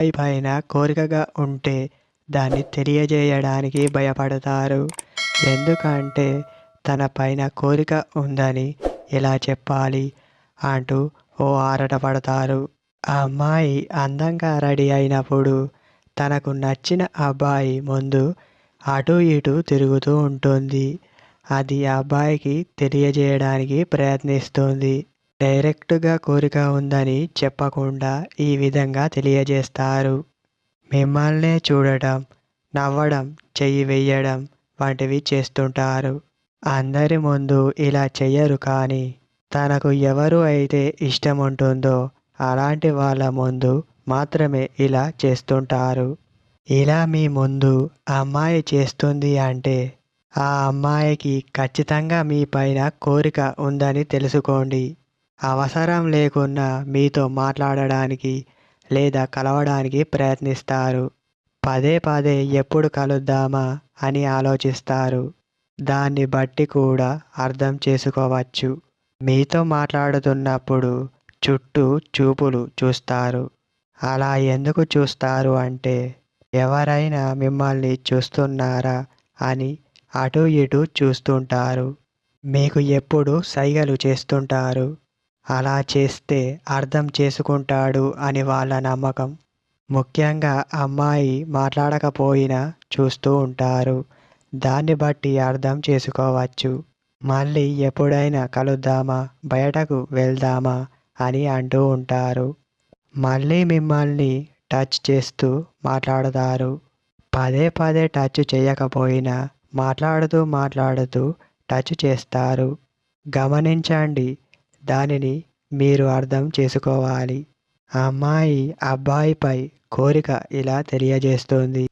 అబ్బాయి పైన కోరికగా ఉంటే దాన్ని తెలియజేయడానికి భయపడతారు. ఎందుకంటే తన పైన కోరిక ఉందని ఎలా చెప్పాలి అంటూ ఓ ఆరట పడతారు. ఆ అమ్మాయి అందంగా రెడీ అయినప్పుడు తనకు నచ్చిన అబ్బాయి ముందు అటు ఇటు తిరుగుతూ ఉంటుంది. అది ఆ అబ్బాయికి తెలియజేయడానికి ప్రయత్నిస్తుంది. డైరెక్ట్గా కోరిక ఉందని చెప్పకుండా ఈ విధంగా తెలియజేస్తారు. మిమ్మల్నే చూడటం నవ్వడం చెయ్యి వెయ్యడం వంటివి చేస్తుంటారు. అందరి ముందు ఇలా చెయ్యరు కానీ తనకు ఎవరు అయితే ఇష్టం ఉంటుందో అలాంటి వాళ్ళ ముందు మాత్రమే ఇలా చేస్తుంటారు. ఇలా మీ ముందు అమ్మాయి చేస్తుంది అంటే ఆ అమ్మాయికి ఖచ్చితంగా మీ పైన కోరిక ఉందని తెలుసుకోండి. అవసరం లేకున్నా మీతో మాట్లాడడానికి లేదా కలవడానికి ప్రయత్నిస్తారు. పదే పదే ఎప్పుడు కలుద్దామా అని ఆలోచిస్తారు. దాన్ని బట్టి కూడా అర్థం చేసుకోవచ్చు. మీతో మాట్లాడుతున్నప్పుడు చుట్టూ చూపులు చూస్తారు. అలా ఎందుకు చూస్తారు అంటే ఎవరైనా మిమ్మల్ని చూస్తున్నారా అని అటు ఇటు చూస్తుంటారు. మీకు ఎప్పుడు సైగలు చేస్తుంటారు. అలా చేస్తే అర్థం చేసుకుంటాడు అని వాళ్ళ నమ్మకం. ముఖ్యంగా అమ్మాయి మాట్లాడకపోయినా చూస్తూ ఉంటారు. దాన్ని బట్టి అర్థం చేసుకోవచ్చు. మళ్ళీ ఎప్పుడైనా కలుద్దామా బయటకు వెళ్దామా అని అంటూ ఉంటారు. మళ్ళీ మిమ్మల్ని టచ్ చేస్తూ మాట్లాడతారు. పదే పదే టచ్ చేయకపోయినా మాట్లాడుతూ మాట్లాడుతూ టచ్ చేస్తారు. గమనించండి దానిని మీరు అర్థం చేసుకోవాలి. అమ్మాయి అబ్బాయిపై కోరిక ఇలా తెలియజేస్తుంది.